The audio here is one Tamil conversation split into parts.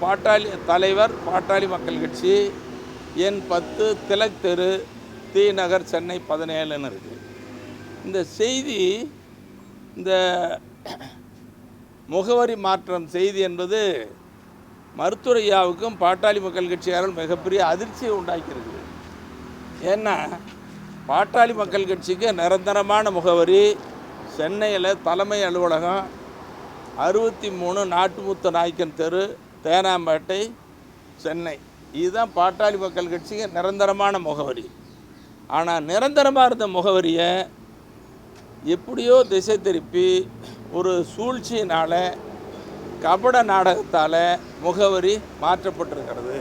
பாட்டாளி தலைவர் பாட்டாளி மக்கள் கட்சி என் பத்து திலக் தெரு தி நகர் சென்னை பதினேழுன்னு இருக்குது இந்த செய்தி இந்த முகவரி மாற்றம் செய்தி என்பது மருத்துவரையாவுக்கும் பாட்டாளி மக்கள் கட்சியாரும் மிகப்பெரிய அதிர்ச்சியை உண்டாக்கியிருக்குது ஏன்னா பாட்டாளி மக்கள் கட்சிக்கு நிரந்தரமான முகவரி சென்னையில் தலைமை அலுவலகம் அறுபத்தி மூணு நாட்டுமுத்த நாயக்கன் தெரு தேனாம்பேட்டை சென்னை. இதுதான் பாட்டாளி மக்கள் கட்சிக்கு நிரந்தரமான முகவரி. ஆனால் நிரந்தரமாக இருந்த முகவரியை எப்படியோ திசை திருப்பி ஒரு சூழ்ச்சியினால் கபட நாடகத்தால் முகவரி மாற்றப்பட்டிருக்கிறது.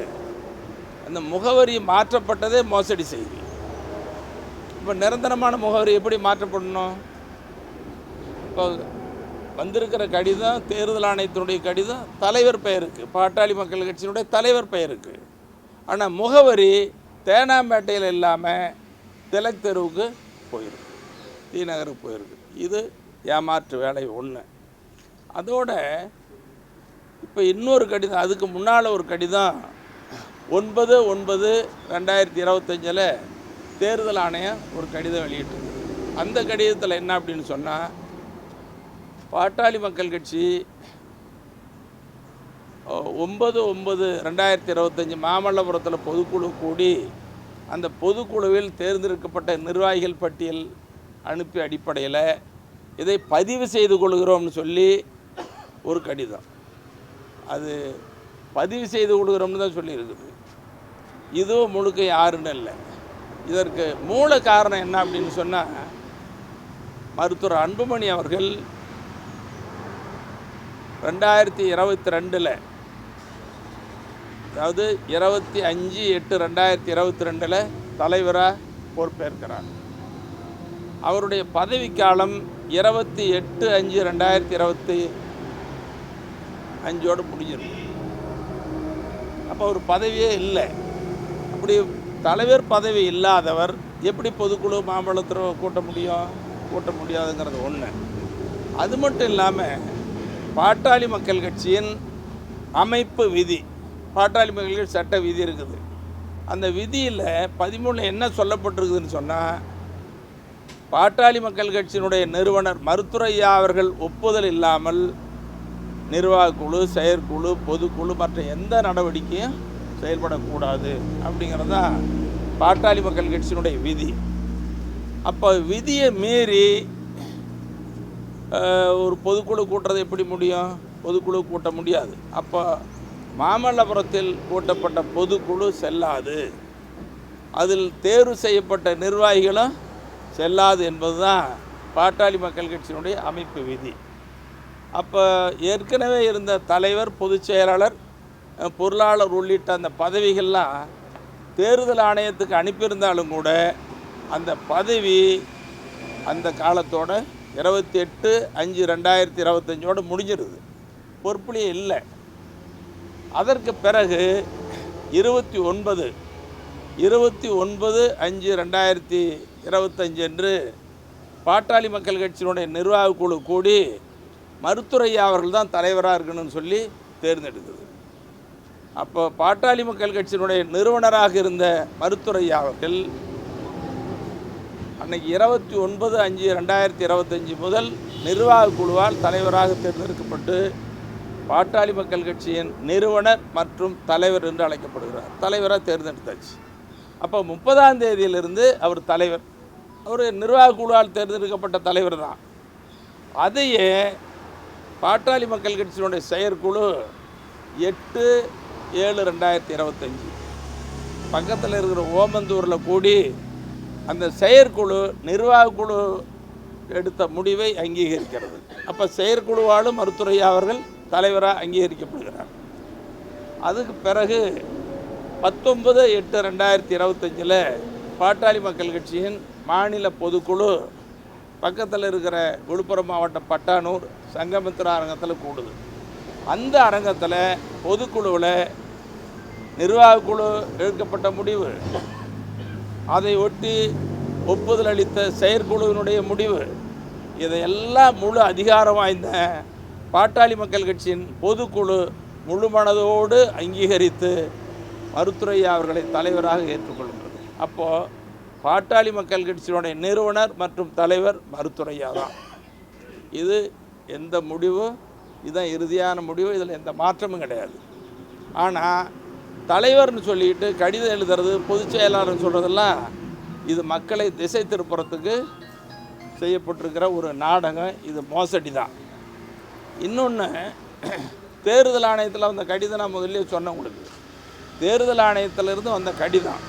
அந்த முகவரி மாற்றப்பட்டதே மோசடி செய்தி. இப்போ நிரந்தரமான முகவரி எப்படி மாற்றப்படணும்? இப்போ வந்திருக்கிற கடிதம் தேர்தல் ஆணையத்தினுடைய கடிதம் தலைவர் பெயருக்கு பாட்டாளி மக்கள் கட்சியினுடைய தலைவர் பெயருக்கு. ஆனால் முகவரி தேனாம்பேட்டையில் இல்லாமல் திலக் தெருவுக்கு போயிருக்கு. டி நகருக்கு போயிருக்கு. இது ஏமாற்று வேலை ஒன்று அதோட இப்போ இன்னொரு கடிதம் அதுக்கு முன்னால் ஒரு கடிதம். ஒன்பது ஒன்பது ரெண்டாயிரத்தி இருபத்தஞ்சில் தேர்தல் ஆணையம் ஒரு கடிதம் வெளியிட்டிருக்கு. அந்த கடிதத்தில் என்ன அப்படின்னு சொன்னால் பாட்டாளி மக்கள் கட்சி ஒன்பது ஒன்பது ரெண்டாயிரத்தி இருபத்தஞ்சி மாமல்லபுரத்தில் பொதுக்குழு கூடி அந்த பொதுக்குழுவில் தேர்ந்தெடுக்கப்பட்ட நிர்வாகிகள் பட்டியல் அனுப்பி அடிப்படையில் இதை பதிவு செய்து கொள்கிறோம்னு சொல்லி ஒரு கடிதம். அது பதிவு செய்து கொடுக்குறோம்னு தான் சொல்லியிருக்குது. இதுவும் முழுக்க யாருன்னு இல்லை. இதற்கு மூல காரணம் என்ன அப்படின்னு சொன்னால் மருத்துவர் அன்புமணி அவர்கள் ரெண்டாயிரத்தி இருபத்தி ரெண்டில். அதாவது இருபத்தி அஞ்சு எட்டு ரெண்டாயிரத்தி இருபத்தி ரெண்டில் தலைவராக பொறுப்பேற்கிறார். அவருடைய பதவிக்காலம் இருபத்தி எட்டு அஞ்சு ரெண்டாயிரத்தி இருபத்தி அஞ்சோடு முடிஞ்சிருக்கு அப்போ அவர் பதவியே இல்லை. அப்படி தலைவர் பதவி இல்லாதவர் எப்படி பொதுக்குழு மாம்பழத்தில் கூட்ட முடியும் கூட்ட முடியாதுங்கிறது ஒன்று அது மட்டும் இல்லாமல் பாட்டாளி மக்கள் கட்சியின் அமைப்பு விதி பாட்டாளி மக்கள் கட்சி சட்ட விதி இருக்குது. அந்த விதியில் பதிமூணு என்ன சொல்லப்பட்டிருக்குதுன்னு சொன்னால் பாட்டாளி மக்கள் கட்சியினுடைய நிறுவனர் மருத்துரையா அவர்கள் ஒப்புதல் இல்லாமல் நிர்வாகக்குழு செயற்குழு பொதுக்குழு மற்ற எந்த நடவடிக்கையும் செயல்படக்கூடாது அப்படிங்கிறது தான் பாட்டாளி மக்கள் கட்சியினுடைய விதி. அப்போ விதியை மீறி ஒரு பொதுக்குழு கூட்டுறது எப்படி முடியும்? பொதுக்குழு கூட்ட முடியாது. அப்போ மாமல்லபுரத்தில் கூட்டப்பட்ட பொதுக்குழு செல்லாது. அதில் தேர்வு செய்யப்பட்ட நிர்வாகிகளும் செல்லாது என்பதுதான் பாட்டாளி மக்கள் கட்சியினுடைய அமைப்பு விதி. அப்போ ஏற்கனவே இருந்த தலைவர் பொதுச் செயலாளர் பொருளாளர் உள்ளிட்ட அந்த பதவிகள்லாம் தேர்தல் ஆணையத்துக்கு அனுப்பியிருந்தாலும் கூட அந்த பதவி அந்த காலத்தோட இருபத்தி எட்டு அஞ்சு ரெண்டாயிரத்தி இருபத்தஞ்சோடு முடிஞ்சிருது. பொறுப்புலேயே இல்லை. அதற்கு பிறகு இருபத்தி ஒன்பது இருபத்தி ஒன்பது அஞ்சு ரெண்டாயிரத்தி இருபத்தஞ்சு அன்று பாட்டாளி மக்கள் கட்சியினுடைய நிர்வாக குழு கூடி மருத்துரையா அவர்கள் தான் தலைவராக இருக்கணும்னு சொல்லி தேர்ந்தெடுக்குது அப்போ பாட்டாளி மக்கள் கட்சியினுடைய நிறுவனராக இருந்த மருத்துரையா அவர்கள் அன்னைக்கு இருபத்தி ஒன்பது அஞ்சு ரெண்டாயிரத்தி இருபத்தஞ்சி முதல் நிர்வாக குழுவால் தலைவராக தேர்ந்தெடுக்கப்பட்டு பாட்டாளி மக்கள் கட்சியின் நிறுவனர் மற்றும் தலைவர் என்று அழைக்கப்படுகிறார். தலைவராக தேர்ந்தெடுத்தாச்சு. அப்போ முப்பதாம் தேதியிலிருந்து அவர் தலைவர். அவர் நிர்வாக குழுவால் தேர்ந்தெடுக்கப்பட்ட தலைவர் தான். அதையே பாட்டாளி மக்கள் கட்சியினுடைய செயற்குழு எட்டு ஏழு ரெண்டாயிரத்தி இருபத்தஞ்சி. பக்கத்தில் இருக்கிற ஓமந்தூரில் கூடி அந்த செயற்குழு நிர்வாக குழு எடுத்த முடிவை அங்கீகரிக்கிறது. அப்போ செயற்குழுவாலும் மருத்துரையா அவர்கள் தலைவராக அங்கீகரிக்கப்படுகிறார். அதுக்கு பிறகு பத்தொன்பது எட்டு ரெண்டாயிரத்தி இருபத்தஞ்சில் பாட்டாளி மக்கள் கட்சியின் மாநில பொதுக்குழு பக்கத்தில் இருக்கிற விழுப்புரம் மாவட்டம் பட்டானூர் சங்கமித்திர அரங்கத்தில் கூடுது. அந்த அரங்கத்தில் பொதுக்குழுவில் நிர்வாக குழு எடுக்கப்பட்ட முடிவு. அதை ஒட்டி ஒப்புதல் அளித்த செயற்குழுவினுடைய முடிவு இதையெல்லாம் முழு அதிகாரம் வாய்ந்த பாட்டாளி மக்கள் கட்சியின் பொதுக்குழு முழு மனதோடு அங்கீகரித்து மருத்துரையா அவர்களை தலைவராக ஏற்றுக்கொள்கிறது அப்போது பாட்டாளி மக்கள் கட்சியினுடைய நிறுவனர் மற்றும் தலைவர் மருத்துரையா தான். இது எந்த முடிவு இதுதான் இறுதியான முடிவு இதில் எந்த மாற்றமும் கிடையாது. ஆனால் தலைவர்னு சொல்லிட்டு கடிதம் எழுதுறது பொதுச் செயலாளர்னு சொல்கிறதெல்லாம் இது மக்களை திசை திருப்புறத்துக்கு செய்யப்பட்டிருக்கிற ஒரு நாடகம். இது மோசடி தான் இன்னொன்று தேர்தல் ஆணையத்தில் வந்த கடிதம் நான் முதல்ல சொன்னேன் உங்களுக்கு. தேர்தல் ஆணையத்திலிருந்து வந்த கடிதம்.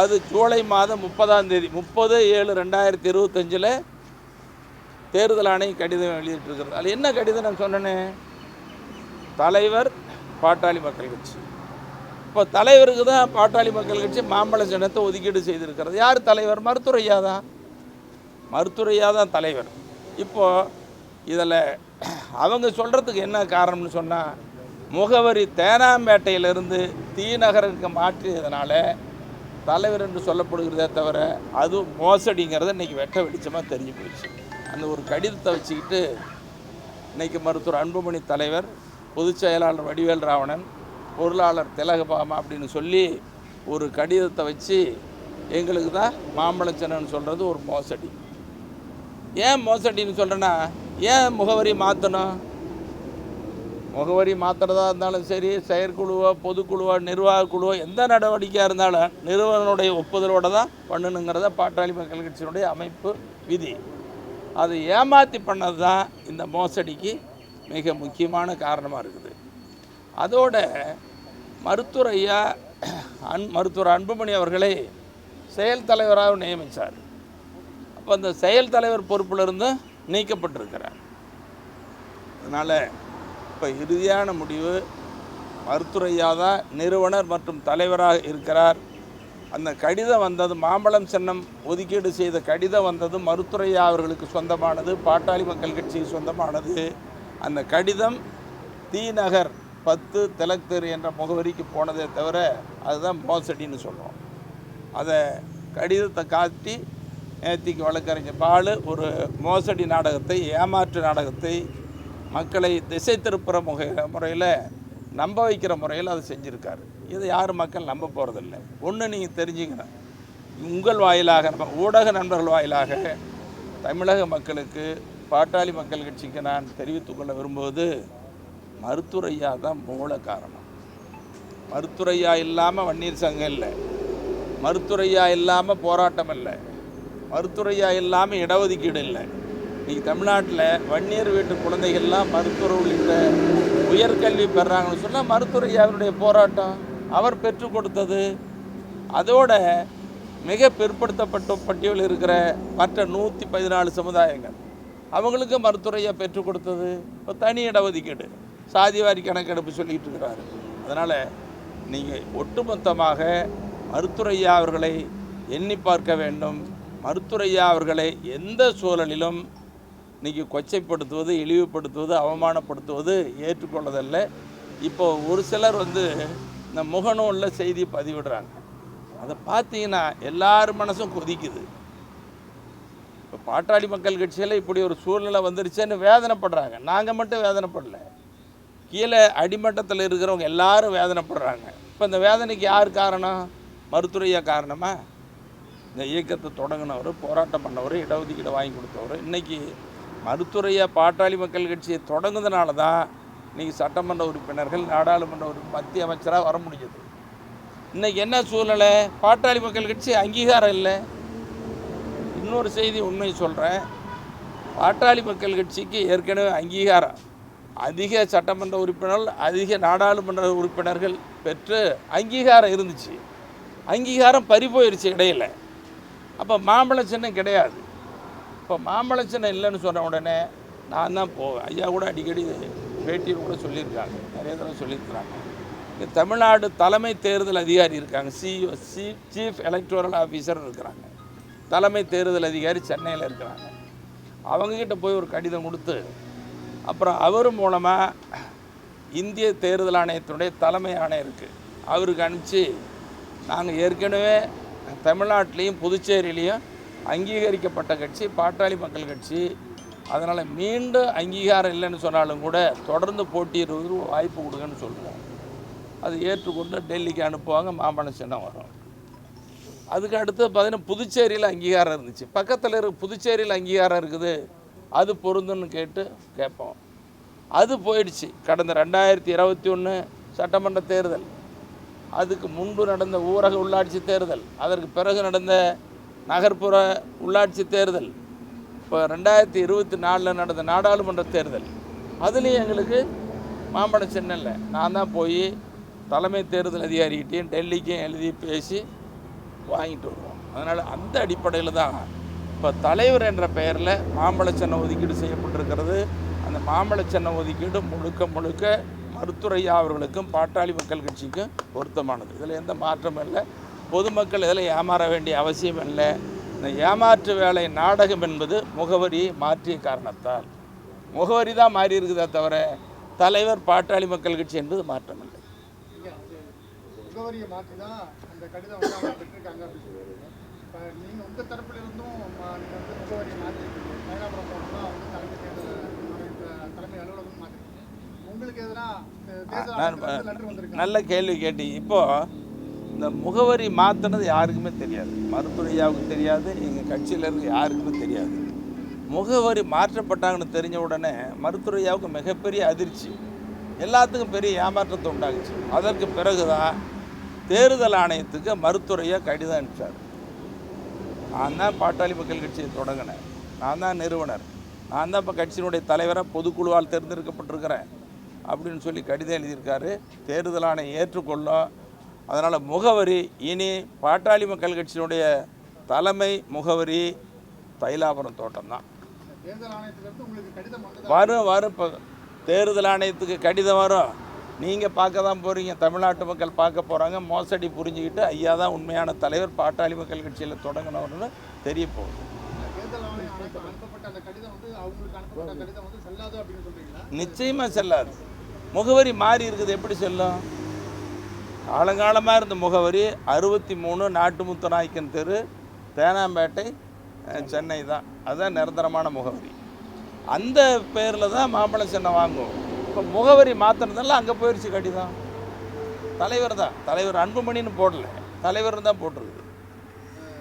அது ஜூலை மாதம் முப்பதாம் தேதி முப்பது ஏழு ரெண்டாயிரத்தி இருபத்தஞ்சில் தேர்தல் ஆணையம் கடிதம் வெளியிட்டிருக்கிறது அது என்ன கடிதம் நான் சொன்னேனே? தலைவர் பாட்டாளி மக்கள் கட்சி. இப்போ தலைவருக்கு தான் பாட்டாளி மக்கள் கட்சி மாம்பழ சின்னத்தை ஒதுக்கீடு செய்திருக்கிறது. யார் தலைவர்? மருத்துவரையா தான். மருத்துவரையா தான் தலைவர். இப்போது இதில் அவங்க சொல்கிறதுக்கு என்ன காரணம்னு சொன்னால் முகவரி தேனாம்பேட்டையிலிருந்து தீநகருக்கு மாற்றியதுனால தலைவர் என்று சொல்லப்படுகிறதே தவிர அது மோசடிங்கிறது இன்றைக்கி வெட்ட வெளிச்சமாக தெரிஞ்சு போயிடுச்சு. அந்த ஒரு கடிதத்தை வச்சுக்கிட்டு இன்றைக்கி மருத்துவர் அன்புமணி தலைவர் பொதுச் செயலாளர் வடிவேல் ராவணன் பொருளாளர் திலகபாமா அப்படின்னு சொல்லி ஒரு கடிதத்தை வச்சு எங்களுக்கு தான் மாம்பழச்சனன்னு சொல்கிறது ஒரு மோசடி. ஏன் மோசடின்னு சொல்கிறேன்னா ஏன் முகவரி மாற்றணும் முகவரி மாற்றுறதா இருந்தாலும் சரி செயற்குழுவோ பொதுக்குழுவோ நிர்வாக குழுவோ எந்த நடவடிக்கையாக இருந்தாலும் நிறுவனனுடைய ஒப்புதலோடு தான் பண்ணணுங்கிறத பாட்டாளி மக்கள் கட்சியினுடைய அமைப்பு விதி. அதை ஏமாற்றி பண்ணது தான் இந்த மோசடிக்கு மிக முக்கியமான காரணமாக இருக்குது. அதோட மருத்துவர் ஐயா அன் மருத்துவர் அன்புமணி அவர்களை செயல் தலைவராக நியமித்தார் அப்போ அந்த செயல் தலைவர் பொறுப்பிலிருந்து நீக்கப்பட்டிருக்கிறார். அதனால் இப்போ இறுதியான முடிவு மருத்துவரையா தான் நிறுவனர் மற்றும் தலைவராக இருக்கிறார். அந்த கடிதம் வந்தது மாம்பழம் சின்னம் ஒதுக்கீடு செய்த கடிதம் வந்தது மருத்துரையா அவர்களுக்கு சொந்தமானது பாட்டாளி மக்கள் கட்சிக்கு சொந்தமானது. அந்த கடிதம் தீநகர் பத்து திலக் தெரு என்ற முகவரிக்கு போனதே தவிர அதுதான் மோசடின்னு சொல்கிறோம் அதை கடிதத்தை காட்டி நேத்திக்கு வழக்கறிஞர் பாலு ஒரு மோசடி நாடகத்தை ஏமாற்று நாடகத்தை மக்களை திசை திருப்புற முக முறையில் நம்ப வைக்கிற முறையில் அதை செஞ்சுருக்காரு. இதை யாரும் மக்கள் நம்ப போகிறதில்ல ஒன்று நீங்கள் தெரிஞ்சுக்கணும். உங்கள் வாயிலாக நம்ம ஊடக நண்பர்கள் வாயிலாக தமிழக மக்களுக்கு பாட்டாளி மக்கள் கட்சிக்கு நான் தெரிவித்துக்கொள்ள விரும்புவது மருத்துரையா தான் மூல காரணம். மருத்துரையா இல்லாமல் வன்னீர் சங்கம் இல்லை. மருத்துரையா இல்லாமல் போராட்டம் இல்லை. மருத்துரையா இல்லாமல் இடஒதுக்கீடு இல்லை. இன்னைக்கு தமிழ்நாட்டில் வன்னியர் வீட்டு குழந்தைகள்லாம் மருத்துவர் உள்ளிட்ட உயர்கல்வி பெறாங்கன்னு சொன்னால் மருத்துவரையாவினுடைய போராட்டம் அவர் பெற்றுக் கொடுத்தது. அதோட மிக பிற்படுத்தப்பட்ட பட்டியலில் இருக்கிற மற்ற நூற்றி பதினாலு சமுதாயங்கள் அவங்களுக்கு மருத்துறையை பெற்றுக் கொடுத்தது. இப்போ தனி இடஒதுக்கீடு. சாதிவாரி கணக்கெடுப்பு சொல்லிட்டு இருக்கிறாரு. அதனால் நீங்கள் ஒட்டுமொத்தமாக மருத்துவரையா அவர்களை எண்ணி பார்க்க வேண்டும். மருத்துவரையா அவர்களை எந்த சூழலிலும் இன்றைக்கி கொச்சைப்படுத்துவது இழிவுபடுத்துவது அவமானப்படுத்துவது ஏற்றுக்கொள்ளதல்ல இப்போ ஒரு சிலர் வந்து இந்த முகநூலில் செய்தி பதிவிடுறாங்க. அதை பார்த்தீங்கன்னா எல்லார் மனசும் கொதிக்குது. இப்போ பாட்டாளி மக்கள் கட்சியில் இப்படி ஒரு சூழ்நிலை வந்துருச்சேன்னு வேதனைப்படுறாங்க. நாங்கள் மட்டும் வேதனைப்படல. கீழே அடிமட்டத்தில் இருக்கிறவங்க எல்லாரும் வேதனைப்படுறாங்க. இப்போ இந்த வேதனைக்கு யார் காரணம்? மருத்துவரையா காரணமா? இந்த இயக்கத்தை தொடங்கினவர் போராட்டம் பண்ணவர் இடஒதுக்கீடு வாங்கி கொடுத்தவர். இன்றைக்கி மருத்துவரையா பாட்டாளி மக்கள் கட்சியை தொடங்குனதுனால தான் இன்றைக்கி சட்டமன்ற உறுப்பினர்கள் நாடாளுமன்ற உறுப்பினர் மத்திய அமைச்சராக வர முடிஞ்சது. இன்றைக்கி என்ன சூழ்நிலை? பாட்டாளி மக்கள் கட்சி அங்கீகாரம் இல்லை. இன்னொரு செய்தி உண்மையை சொல்கிறேன் பாட்டாளி மக்கள் கட்சிக்கு ஏற்கனவே அங்கீகாரம். அதிக சட்டமன்ற உறுப்பினர்கள் அதிக நாடாளுமன்ற உறுப்பினர்கள் பெற்று அங்கீகாரம் இருந்துச்சு. அங்கீகாரம் பறி போயிடுச்சு இடையில. அப்போ மாம்பழ சின்னம் கிடையாது. இப்போ மாம்பழ சின்னம் இல்லைன்னு சொன்ன உடனே நான் தான் போவேன். ஐயா கூட அடிக்கடி பேட்டியில் கூட சொல்லியிருக்காங்க. நிறைய தடவை சொல்லியிருக்கிறாங்க. இங்கே தமிழ்நாடு தலைமை தேர்தல் அதிகாரி இருக்காங்க. CEO C chief electoral officer இருக்கிறாங்க. தலைமை தேர்தல் அதிகாரி சென்னையில் இருக்கிறாங்க. அவங்கக்கிட்ட போய் ஒரு கடிதம் கொடுத்து அப்புறம் அவர் மூலமாக இந்திய தேர்தல் ஆணையத்தினுடைய தலைமை ஆணையருக்கு அவருக்கு அனுப்பிச்சு நாங்கள் ஏற்கனவே தமிழ்நாட்டிலையும் புதுச்சேரியிலையும் அங்கீகரிக்கப்பட்ட கட்சி பாட்டாளி மக்கள் கட்சி. அதனால் மீண்டும் அங்கீகாரம் இல்லைன்னு சொன்னாலும் கூட தொடர்ந்து போட்டியிடுவதற்கு வாய்ப்பு கொடுங்கன்னு சொல்லுவோம். அது ஏற்றுக்கொண்டு டெல்லிக்கு அனுப்புவாங்க மாம்பழ சின்னம் வரும். அதுக்கு அடுத்து பார்த்தீங்கன்னா புதுச்சேரியில் அங்கீகாரம் இருந்துச்சு. பக்கத்தில் இருக்க புதுச்சேரியில் அங்கீகாரம் இருக்குது. அது பொருந்துன்னு கேட்டு கேட்போம். அது போயிடுச்சு. கடந்த ரெண்டாயிரத்தி இருபத்தி ஒன்று சட்டமன்ற தேர்தல். அதுக்கு முன்பு நடந்த ஊரக உள்ளாட்சி தேர்தல். அதற்கு பிறகு நடந்த நகர்ப்புற உள்ளாட்சி தேர்தல். இப்போ ரெண்டாயிரத்தி இருபத்தி நாலில் நடந்த நாடாளுமன்ற தேர்தல். அதுலேயும் எங்களுக்கு மாம்பழம் சென்னையில் நான் தான் போய் தலைமை தேர்தல் அதிகாரிகிட்டையும் டெல்லிக்கும் எழுதி பேசி வாங்கிட்டு வருவோம். அதனால் அந்த அடிப்படையில் தான் இப்போ தலைவர் என்ற பெயரில் மாம்பழச்சென்னை ஒதுக்கீடு செய்யப்பட்டிருக்கிறது. அந்த மாம்பழச்சென்னை ஒதுக்கீடு முழுக்க முழுக்க மருத்துறையா அவர்களுக்கும் பாட்டாளி மக்கள் கட்சிக்கும் பொருத்தமானது. இதில் எந்த மாற்றமும் இல்லை. பொதுமக்கள் இதில் ஏமாற வேண்டிய அவசியம் இல்லை. இந்த ஏமாற்று வேலை நாடகம் என்பது முகவரியை மாற்றிய காரணத்தால். முகவரி தான் மாறி இருக்குதே தவிர தலைவர் பாட்டாளி மக்கள் கட்சி என்பது மாற்றமில்லை. முகவரியை மாற்றி தான் அந்த கடிதம் பெற்றிருக்காங்க இப்போ நீங்கள் உங்கள் தரப்புல இருந்தும் நீங்கள் வந்து முகவரியை மாற்றிருக்கீங்க மயிலாப்புரம் போகணும்னா வந்து தலைமை தேர்தல் ஆணையத்த- தலைமை அலுவலகம் மாற்றிருக்கீங்க உங்களுக்கு எதிராக தேர்தல் நான் ஆணையத்திலிருந்து லெட்டர் வந்திருக்கு? நல்ல கேள்வி கேட்டீங்க. இப்போ இந்த முகவரி மாற்றினது யாருக்குமே தெரியாது. மருத்துவரையாவுக்கு தெரியாது எங்கள் கட்சியில் இருக்க யாருக்குமே தெரியாது. முகவரி மாற்றப்பட்டாங்கன்னு தெரிஞ்ச உடனே மருத்துவரையாவுக்கு மிகப்பெரிய அதிர்ச்சி. எல்லாத்துக்கும் பெரிய ஏமாற்றத்தை உண்டாகுச்சு அதற்கு பிறகுதான் தேர்தல் ஆணையத்துக்கு மருத்துவரையா கடிதம் அனுப்பிச்சார். நான் தான் பாட்டாளி மக்கள் கட்சியை தொடங்கினேன். நான் தான் நிறுவனர். நான் தான் இப்போ கட்சியினுடைய தலைவராக பொதுக்குழுவால் தேர்ந்தெடுக்கப்பட்டிருக்கிறேன். அப்படின்னு சொல்லி கடிதம் எழுதியிருக்காரு. தேர்தல் ஆணையம் ஏற்றுக்கொள்ளும். அதனால் முகவரி இனி பாட்டாளி மக்கள் கட்சியினுடைய தலைமை முகவரி தைலாபுரம் தோட்டம் தான். தேர்தல் ஆணையத்திலிருந்து உங்களுக்கு கடிதம் வந்ததா? வரும் வரும். இப்போ தேர்தல் ஆணையத்துக்கு கடிதம் வரும். நீங்கள் பார்க்க தான் போகிறீங்க தமிழ்நாட்டு மக்கள் பார்க்க போகிறாங்க மோசடி புரிஞ்சுக்கிட்டு ஐயா தான் உண்மையான தலைவர். பாட்டாளி மக்கள் கட்சியில் தொடங்கினவர்னு தெரிய போகுது. செல்லாது நிச்சயமாக செல்லாது. முகவரி மாறி இருக்குது. எப்படி செல்லும்? காலங்காலமாக இருந்த முகவரி அறுபத்தி மூணு நாட்டுமுத்து நாயக்கன் தெரு தேனாம்பேட்டை சென்னை தான். அதுதான் நிரந்தரமான முகவரி. அந்த பேரில் தான் மாம்பழம் சின்னம் வாங்குவோம். இப்போ முகவரி மாற்றினதெல்லாம் அங்கே போயிடுச்சு கடிதம். தலைவர் தான். தலைவர் அன்புமணின்னு போடல. தலைவர் தான் போட்டிருக்குது